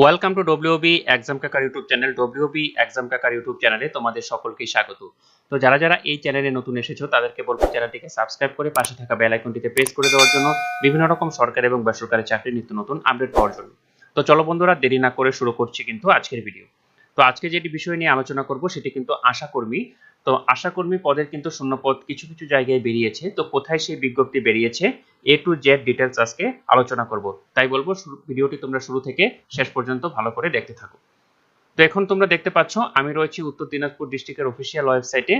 Welcome to WB exam কাকার YouTube channel WB exam কাকার YouTube চ্যানেলে তোমাদের সকলকে স্বাগত। তো যারা যারা এই চ্যানেলে নতুন এসেছ, তাদেরকে বলব চ্যানেলটিকে সাবস্ক্রাইব করে পাশে থাকা বেল আইকনটিতে প্রেস করে দেওয়ার জন্য বিভিন্ন রকম সরকারি এবং বেসরকারি চাকরির নিত্য নতুন আপডেট পাওয়ার জন্য। তো চলো বন্ধুরা, দেরি না করে শুরু করছি কিন্তু আজকের ভিডিও তো আজকে যেটি বিষয় নিয়ে আলোচনা করব, সেটি কিন্তু আশাকর্মী তো আশাকর্মী পদের কিন্তু শূন্যপদ কিছু কিছু জায়গায় বেরিয়েছে। তো কোথায় সেই বিজ্ঞপ্তি বেরিয়েছে? এ টু জেড ডিটেলস আজকে আলোচনা করব। তাই বলব ভিডিওটি তোমরা শুরু থেকে শেষ পর্যন্ত ভালো করে দেখতে থাকো। তো এখন তোমরা দেখতে পাচ্ছ, আমি রয়েছি উত্তর দিনাজপুর ডিস্ট্রিক্টের অফিসিয়াল ওয়েবসাইটে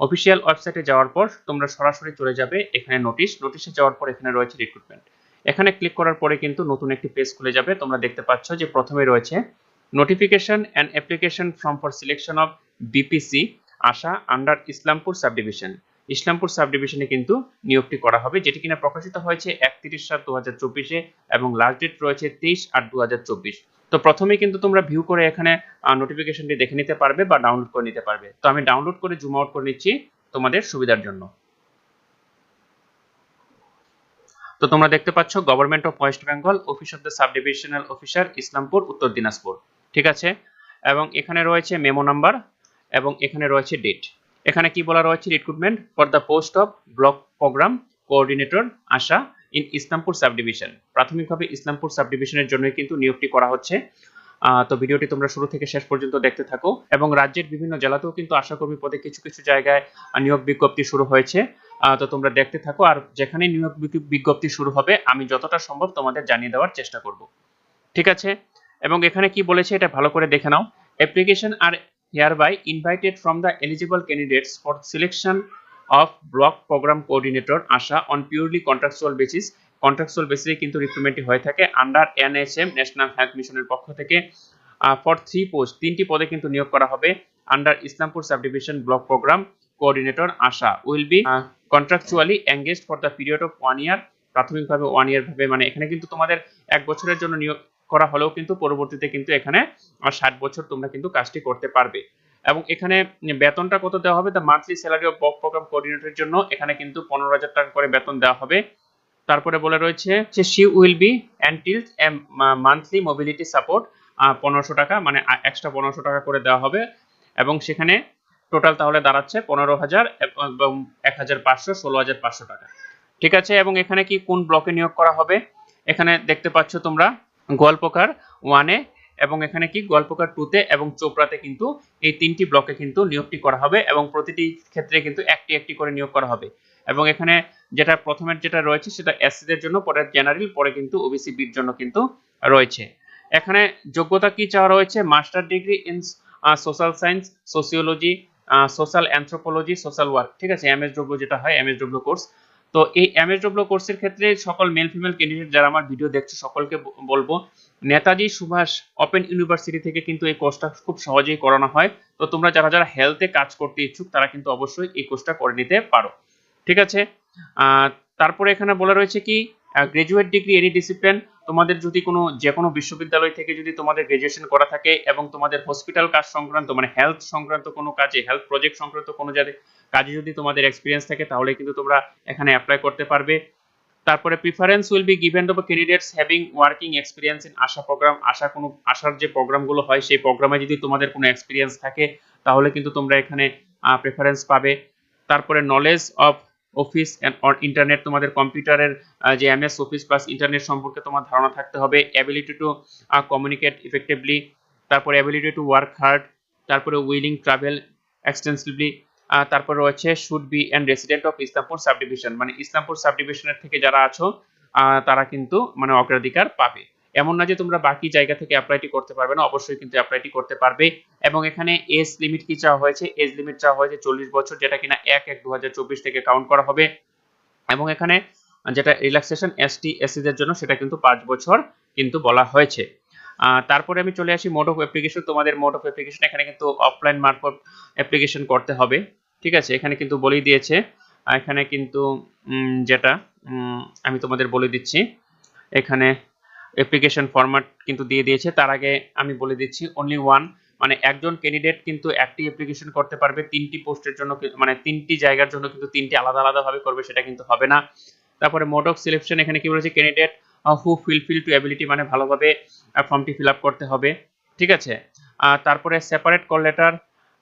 অফিসিয়াল ওয়েবসাইটে যাওয়ার পর তোমরা সরাসরি চলে যাবে এখানে নোটিশ নোটিশে যাওয়ার পর এখানে রয়েছে রিক্রুটমেন্ট এখানে ক্লিক করার পরে কিন্তু নতুন একটি পেজ খুলে যাবে। তোমরা দেখতে পাচ্ছ যে প্রথমে রয়েছে notification and application form for selection of BPC ASHA under Islampur sub division Islampur sub ডিভিশনে কিন্তু নিয়োগটি করা হবে, যেটি কিনা প্রকাশিত হয়েছে একত্রিশ সাত দু হাজার চব্বিশে এবং লাস্ট ডেট রয়েছে তেইশ আট দু হাজার চব্বিশ। তো প্রথমে কিন্তু তোমরা ভিউ করে এখানে নোটিফিকেশনটি দেখে নিতে পারবে বা ডাউনলোড করে নিতে পারবে। তো আমি ডাউনলোড করে জুম আউট করে নিচ্ছি তোমাদের সুবিধার জন্য। তো তোমরা দেখতে পাচ্ছ government of West Bengal office of the sub divisional officer Islampur, Uttar Dinajpur. ঠিক আছে? এবং এখানে রয়েছে মেমো নাম্বার এবং এখানে রয়েছে ডেট এখানে কি বলা রয়েছে recruitment for the post of block programme coordinator ASHA in Islampur sub division প্রাথমিকভাবে ইসলামপুর সাব ডিভিশনের জন্যই কিন্তু নিয়োগটি করা হচ্ছে। তো ভিডিওটি তোমরা শুরু থেকে শেষ পর্যন্ত দেখতে থাকো এবং রাজ্যের বিভিন্ন জেলাতেও কিন্তু আশাকর্মী পদে কিছু কিছু জায়গায় নিয়োগ বিজ্ঞপ্তি শুরু হয়েছে। তো তোমরা দেখতে থাকো আর যেখানে নিয়োগ বিজ্ঞপ্তি শুরু হবে আমি যতটা সম্ভব তোমাদের জানিয়ে দেওয়ার চেষ্টা করব। ঠিক আছে? এবং এখানে কি বলেছে এটা ভালো করে দেখে নাও। Application are hereby invited from the eligible candidates for selection of block program coordinator ASHA on purely contractual basis. Contractual বেসিসে কিন্তু রিক্রুটমেন্টটি হয়ে থাকে আন্ডার এনএইচএম ন্যাশনাল হেলথ মিশনের পক্ষ থেকে। ফর থ্রি পোস্ট তিনটি পদে কিন্তু নিয়োগ করা হবে under Islampur sub division block programme coordinator ASHA will be contractually engaged for the period of one year প্রাথমিকভাবে ওয়ান ইয়ার ভাবে। মানে এখানে কিন্তু তোমাদের এক বছরের জন্য নিয়োগ করা হলেও কিন্তু পরবর্তীতে কিন্তু এখানে ষাট বছর তোমরা কিন্তু কাজটি করতে পারবে। এবং এখানে বেতনটা কত দেওয়া হবে? Monthly salary of block programme কোঅর্ডিনেটরের জন্য এখানে কিন্তু পনেরো হাজার টাকা করে বেতন দেওয়া হবে। তারপরে বলে রয়েছে যে she will be entitled monthly mobility support পনেরোশো টাকা মানে এক্সট্রা পনেরোশো টাকা করে দেওয়া হবে। এবং সেখানে টোটাল তাহলে দাঁড়াচ্ছে পনেরো হাজার, এবং এক হাজার পাঁচশো, ষোলো হাজার পাঁচশো টাকা। ঠিক আছে? এবং এখানে কি কোন ব্লকে নিয়োগ করা হবে? এখানে দেখতে পাচ্ছ তোমরা গোয়ালপোকার ওয়ানে এবং এখানে কি? গোয়ালপোকার টুতে এবং চোপড়াতে কিন্তু এই তিনটি ব্লকে কিন্তু নিয়োগটি করা হবে এবং প্রতিটি ক্ষেত্রে কিন্তু একটি একটি করে নিয়োগ করা হবে। এবং এখানে যেটা প্রথমের যেটা রয়েছে সেটা এসসিদের জন্য পরে জেনারেল পরে কিন্তু ওবিসি বির জন্য কিন্তু রয়েছে। এখানে যোগ্যতা কি চাওয়া রয়েছে? Master degree in social science sociology social anthropology social work ঠিক আছে? এমএসডব্লিউ যেটা হয় এমএসডব্লিউ কোর্স তো এই এমএসডব্লিউ কোর্সের ক্ষেত্রে সকল মেল ফিমেল ক্যান্ডিডেট যারা আমার ভিডিও দেখছে, সকলকে বলব, নেতাজি, সুভাষ ওপেন ইউনিভার্সিটি থেকে কিন্তু এই কোর্সটা খুব সহজেই করানো হয়। তো তোমরা যারা যারা হেলথে কাজ করতে ইচ্ছুক, তারা কিন্তু অবশ্যই এই কোর্সটা করে নিতে পারো। ঠিক আছে? তারপরে এখানে বলা রয়েছে কি গ্রাজুয়েট ডিগ্রি এনি ডিসিপ্লিন তোমাদের যদি কোনো যে কোনো বিশ্ববিদ্যালয় থেকে যদি তোমাদের গ্রাজুয়েশন করা থাকে এবং তোমাদের হসপিটাল কাজ সংক্রান্ত মানে হেলথ সংক্রান্ত কোনো কাজে হেলথ প্রজেক্ট সংক্রান্ত কোনো যাতে কাজে যদি তোমাদের এক্সপিরিয়েন্স থাকে, তাহলে কিন্তু তোমরা এখানে অ্যাপ্লাই করতে পারবে। তারপরে preference will be given to candidates having working experience in ASHA programme ASHA কোনো আশার যে প্রোগ্রামগুলো হয়, সেই প্রোগ্রামে যদি তোমাদের কোনো এক্সপিরিয়েন্স থাকে, তাহলে কিন্তু তোমরা এখানে প্রেফারেন্স পাবে। তারপরে নলেজ অফ অফিস ইন্টারনেট তোমাদের কম্পিউটারের যে এমএস অফিস প্লাস ইন্টারনেট সম্পর্কে তোমার ধারণা থাকতে হবে। অ্যাবিলিটি টু কমিউনিকেট ইফেক্টিভলি তারপরে অ্যাবিলিটি টু ওয়ার্ক হার্ড তারপরে উইলিং ট্রাভেল এক্সটেন্সিভলি তারপর রয়েছে should be and resident of Islampur sub division মানে ইসলামপুর সাব ডিভিশনের থেকে যারা আছো তারা কিন্তু মানে অগ্রাধিকার পাবে। এমন না যে তোমরা বাকি জায়গা থেকে অ্যাপ্লাইটি করতে পারবে না, অবশ্যই কিন্তু অ্যাপ্লাইটি করতে পারবে। এবং এখানে এজ লিমিট কি চাওয়া হয়েছে? এজ লিমিট চাওয়া হয়েছে চল্লিশ বছর, যেটা কিনা এক এক দু থেকে কাউন্ট করা হবে। এবং এখানে যেটা রিল্যাক্সেশন এসটি এসসিদের জন্য সেটা কিন্তু পাঁচ বছর কিন্তু বলা হয়েছে। তারপরে আমি চলে আসি মোড অফ অ্যাপ্লিকেশন তোমাদের মোড অফ অ্যাপ্লিকেশন এখানে কিন্তু অফলাইন মারফত অ্যাপ্লিকেশন করতে হবে। ঠিক আছে? এখানে কিন্তু বলেই দিয়েছে। এখানে কিন্তু যেটা আমি তোমাদের বলে দিচ্ছি। এখানে অ্যাপ্লিকেশন ফরম্যাট কিন্তু দিয়ে দিয়েছে। তার আগে আমি বলে দিচ্ছি অনলি ওয়ান মানে একজন ক্যান্ডিডেট কিন্তু একটি অ্যাপ্লিকেশন করতে পারবে, তিনটি পোস্টের জন্য মানে তিনটি জায়গার জন্য কিন্তু তিনটি আলাদা আলাদা ভাবে করবে, সেটা কিন্তু হবে না। তারপরে মোড অফ সিলেকশন এখানে কি বলেছে candidate who fulfil to ability মানে ভালোভাবে ফর্মটি ফিল আপ করতে হবে। ঠিক আছে? তারপরে সেপারেট কল লেটার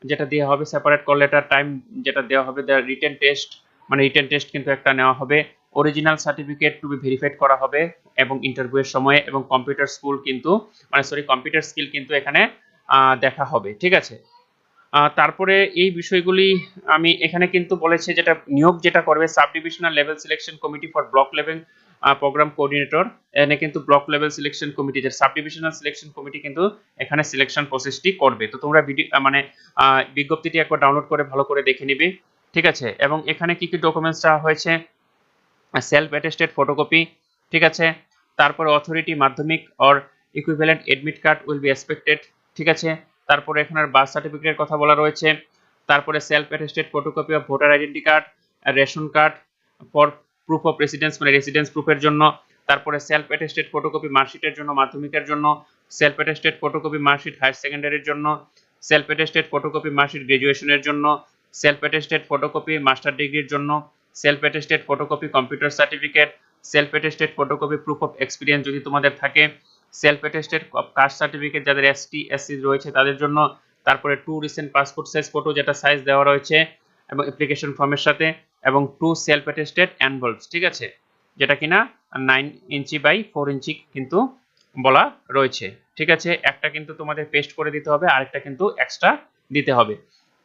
যেটা দেওয়া হবে সেপারেট কল লেটার টাইম যেটা দেওয়া হবে রিটেন টেস্ট মানে রিটেন টেস্ট কিন্তু একটা নেওয়া হবে। Original certificate to be verified করা হবে এবং ইন্টারভিউয়ের সময় এবং কম্পিউটার স্কুল কিন্তু মানে সরি কম্পিউটার স্কিল কিন্তু এখানে দেখা হবে, ঠিক আছে? তারপরে এই বিষয়গুলি আমি এখানে কিন্তু বলেছে যেটা নিয়োগ যেটা করবে sub divisional level selection committee for block level programme coordinator এখানে কিন্তু ব্লক লেভেল সিলেকশন কমিটি যে সাব ডিভিশনাল সিলেকশন কমিটি কিন্তু এখানে সিলেকশন প্রসেসটি করবে। তো তোমরা ভিডিও মানে বিজ্ঞপ্তিটি একবার ডাউনলোড করে ভালো করে দেখে নিবে, ঠিক আছে? এবং এখানে কি কি ডকুমেন্টস চাওয়া হয়েছে? সেলফ অ্যাটেস্টেড ফটোকপি ঠিক আছে? তারপরে authority Madhyamik or equivalent admit card will be expected ঠিক আছে? তারপরে এখানে বার্থ সার্টিফিকেটের কথা বলা রয়েছে। তারপরে self attested photocopy of voter identity card ration card for proof of residence মানে রেসিডেন্স প্রুফের জন্য। তারপরে সেলফ অ্যাটেস্টেড ফটোকপি মার্কশিটের জন্য, মাধ্যমিকের জন্য। Self attested photocopy marksheet higher সেকেন্ডারির জন্য। সেলফ অ্যাটেস্টেড ফটোকপি মার্কশিট গ্রাজুয়েশনের জন্য। সেলফ অ্যাটেস্টেড ফটোকপি মাস্টার ডিগ্রির জন্য। Self attested photocopy computer certificate self attested photocopy proof of experience যদি তোমাদের থাকে সেলফ অ্যাটেস্টেড কাস্ট সার্টিফিকেট যাদের এসটি এসসি রয়েছে তাদের জন্য, তারপরে two recent passport size photo যেটা সাইজ দেওয়া রয়েছে, এবং অ্যাপ্লিকেশন ফর্মের সাথে, এবং টু সেলফ অ্যাটেস্টেড অ্যানভলভস ঠিক আছে? যেটা কিনা nine inch by four inch কিন্তু বলা রয়েছে, ঠিক আছে? একটা কিন্তু তোমাদের পেস্ট করে দিতে হবে, আরেকটা কিন্তু এক্সট্রা দিতে হবে।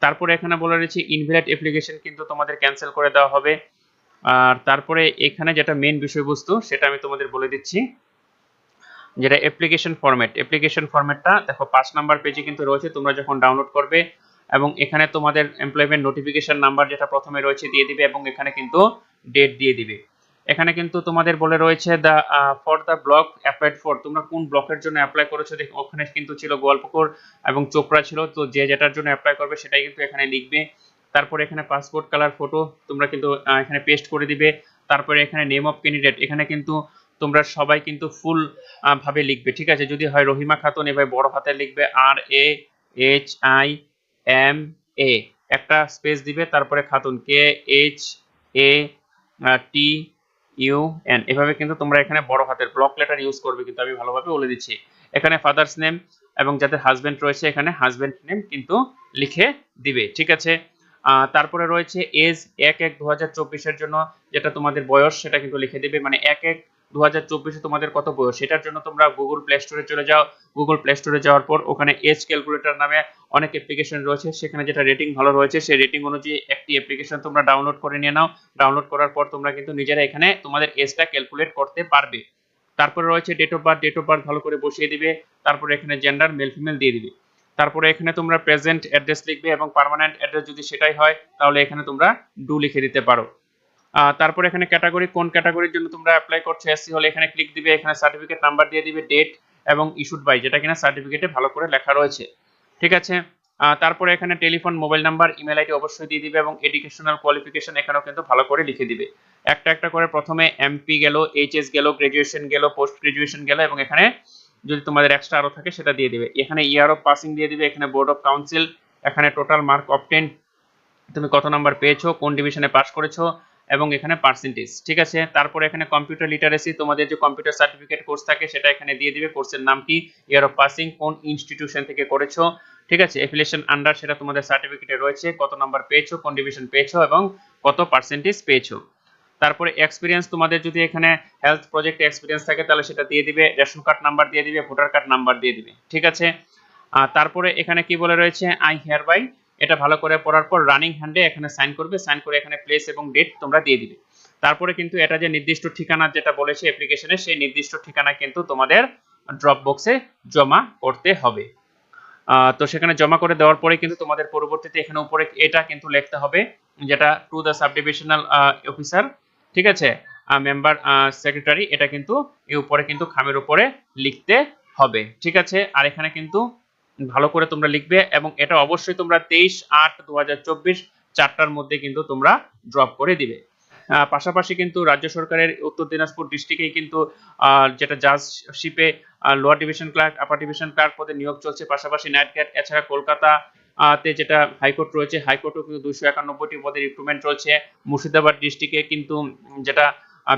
তারপরে এখানে বলা রয়েছে ইনভ্যালিড অ্যাপ্লিকেশন কিন্তু তোমাদের ক্যান্সেল করে দেওয়া হবে। আর তারপরে এখানে যেটা মেন বিষয়বস্তু, সেটা আমি তোমাদের বলে দিচ্ছি। যেটা অ্যাপ্লিকেশন ফরম্যাট অ্যাপ্লিকেশন ফরম্যাটটা দেখো, পাঁচ নাম্বার পেজে কিন্তু রয়েছে, তোমরা যখন ডাউনলোড করবে এবং এখানে তোমাদের এমপ্লয়মেন্ট নোটিফিকেশন নাম্বার যেটা প্রথমে রয়েছে দিয়ে দিবে এবং এখানে কিন্তু ডেট দিয়ে দিবে। এখানে কিন্তু তোমাদের বলে রয়েছে the for the block applied for তোমরা কোন ব্লকের জন্য অ্যাপ্লাই করেছ? দেখ, ওখানে কিন্তু ছিল গোয়ালপুকুর এবং চোপড়া ছিল, তো যে যেটার জন্য অ্যাপ্লাই করবে সেটাই কিন্তু এখানে লিখবে। তারপরে এখানে পাসপোর্ট কালার ফটো তোমরা কিন্তু এখানে পেস্ট করে দিবে। তারপরে এখানে নেম অফ ক্যান্ডিডেট এখানে কিন্তু তোমরা সবাই কিন্তু ফুল ভাবে লিখবে, ঠিক আছে? যদি হয় রহিমা খাতুন এভাবে বড় হাতে লিখবে আর A H I M A একটা স্পেস দিবে, তারপরে Khatun K H A T U N. এভাবে কিন্তু তোমরা এখানে বড় হাতের ব্লক লেটার ইউজ করবে কিন্তু আমি ভালোভাবে বলে দিচ্ছি। এখানে ফাদার্স নেম এবং যাদের হাজবেন্ড রয়েছে, এখানে হাজবেন্ড নেম কিন্তু লিখে দিবে, ঠিক আছে? তারপরে রয়েছে এজ এক এক দু হাজার চব্বিশের জন্য, যেটা তোমাদের বয়স সেটা কিন্তু লিখে দিবে। মানে এক এক দু হাজার চব্বিশে তোমাদের কত বয়স? সেটার জন্য তোমরা গুগল প্লে স্টোরে চলে যাও। গুগল প্লে স্টোরে যাওয়ার পর ওখানে এজ ক্যালকুলেটর নামে অনেক অ্যাপ্লিকেশন রয়েছে। সেখানে যেটা রেটিং ভালো রয়েছে, সেই রেটিং অনুযায়ী একটি অ্যাপ্লিকেশন তোমরা ডাউনলোড করে নিয়ে নাও। ডাউনলোড করার পর তোমরা কিন্তু নিজেরা এখানে তোমাদের এজটা ক্যালকুলেট করতে পারবে। তারপরে রয়েছে date of birth date of birth ভালো করে বসিয়ে দিবে। তারপরে এখানে জেন্ডার মেল ফিমেল দিয়ে দিবে। তারপরে এখানে তোমরা প্রেজেন্ট অ্যাড্রেস লিখবে এবং পার্মানেন্ট অ্যাড্রেস যদি সেটাই হয়, তাহলে এখানে তোমরা ডু লিখে দিতে পারো। তারপরে এখানে ক্যাটাগরি কোন ক্যাটাগরির জন্য তোমরা অ্যাপ্লাই করছ? এসসি হলে এখানে ক্লিক দিবে, এখানে সার্টিফিকেট নাম্বার দিয়ে দিবে ডেট এবং ইস্যুড বাই যেটা কিনা সার্টিফিকেটে ভালো করে লেখা রয়েছে। ঠিক আছে? তারপরে এখানে telephone mobile number email ID অবশ্যই দিয়ে দিবে এবং এডুকেশনাল কোয়ালিফিকেশন এখানেও কিন্তু ভালো করে লিখে দিবে। একটা একটা করে প্রথমে এমপি গেল এইচএস গেল গ্রাজুয়েশন গেল পোস্ট গ্রাজুয়েশন গেল এবং এখানে যদি তোমাদের এক্সট্রা আরও থাকে সেটা দিয়ে দিবে। এখানে ইয়ার অফ পাসিং দিয়ে দিবে, এখানে বোর্ড অফ কাউন্সিল এখানে টোটাল মার্ক অবটেন তুমি কত নাম্বার পেয়েছ, কোন ডিভিশনে পাস করেছ এবং এখানে পার্সেন্টেজ ঠিক আছে? তারপরে এখানে কম্পিউটার লিটারেসি তোমাদের যে কম্পিউটার সার্টিফিকেট কোর্স থাকে, সেটা এখানে দিয়ে দিবে। কোর্সের নাম কি? ইয়ার অফ পাসিং কোন ইনস্টিটিউশন থেকে করেছ? ঠিক আছে? অ্যাফিলিয়েশন আন্ডার সেটা তোমাদের সার্টিফিকেটে রয়েছে। কত নাম্বার পেয়েছ, কোন ডিভিশন পেয়েছ, এবং কত পার্সেন্টেজ পেয়েছ? তারপরে এক্সপিরিয়েন্স তোমাদের যদি এখানে হেলথ প্রজেক্ট এক্সপিরিয়েন্স থাকে, তাহলে সেটা দিয়ে দিবে। রেশন কার্ড নাম্বার দিয়ে দিবে ভোটার কার্ড নাম্বার দিয়ে দিবে। ঠিক আছে? তারপরে এখানে কি বলে রয়েছে? আই হেয়ার বাই এটা ভালো করে পড়ার পর রানিং হ্যান্ডে এখানে সাইন করবে সাইন করে এখানে প্লেস এবং ডেট তোমরা দিয়ে দিবে। তারপরে কিন্তু এটা যে নির্দিষ্ট ঠিকানা যেটা বলেছে অ্যাপ্লিকেশনে সেই নির্দিষ্ট ঠিকানা কিন্তু তোমাদের ড্রপ বক্সে জমা করতে হবে। তো সেখানে জমা করে দেওয়ার পরে কিন্তু তোমাদের পরবর্তীতে এখানে উপরে এটা কিন্তু লিখতে হবে, যেটা to the sub divisional officer ঠিক আছে? মেম্বার সেক্রেটারি এটা কিন্তু এই উপরে কিন্তু খামের উপরে লিখতে হবে, ঠিক আছে? আর এখানে কিন্তু ভালো করে তোমরা লিখবে এবং এটা অবশ্যই তোমরা তেইশ আট দু চারটার মধ্যে কিন্তু তোমরা ড্রপ করে দিবে। পাশাপাশি কিন্তু রাজ্য সরকারের উত্তর দিনাজপুর ডিস্ট্রিক্টে কিন্তু যেটা জাজশিপে lower division clerk upper division clerk পদে নিয়োগ চলছে। পাশাপাশি নাইট গ্যাট এছাড়া কলকাতা তে যেটা হাইকোর্ট রয়েছে হাইকোর্টও কিন্তু দুশো একানব্বইটি পদে রিক্রুটমেন্ট চলছে। মুর্শিদাবাদ ডিস্ট্রিক্টে কিন্তু, যেটা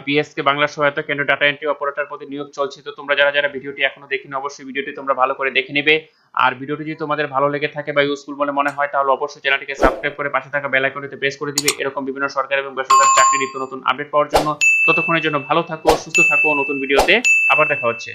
পিএসকে বাংলা সহায়তা কেন্দ্র ডাটা এন্ট্রি অপারেটর পদে নিয়োগ চলছে। তো তোমরা যারা যারা ভিডিওটি এখনও দেখিনি, অবশ্যই ভিডিওটি তোমরা ভালো করে দেখে নেবে। আর ভিডিওটি যদি তোমাদের ভালো লেগে থাকে বা ইউজফুল বলে মনে হয়, তাহলে অবশ্যই চ্যানেলটিকে সাবস্ক্রাইব করে পাশে থাকা বেল আইকনটিতে প্রেস করে দিবে। এরকম বিভিন্ন সরকারি এবং বেসরকারি চাকরি নিত্য নতুন আপডেট পাওয়ার জন্য। ততক্ষণের জন্য ভালো থাকো, সুস্থ থাকো, নতুন ভিডিওতে আবার দেখা হচ্ছে।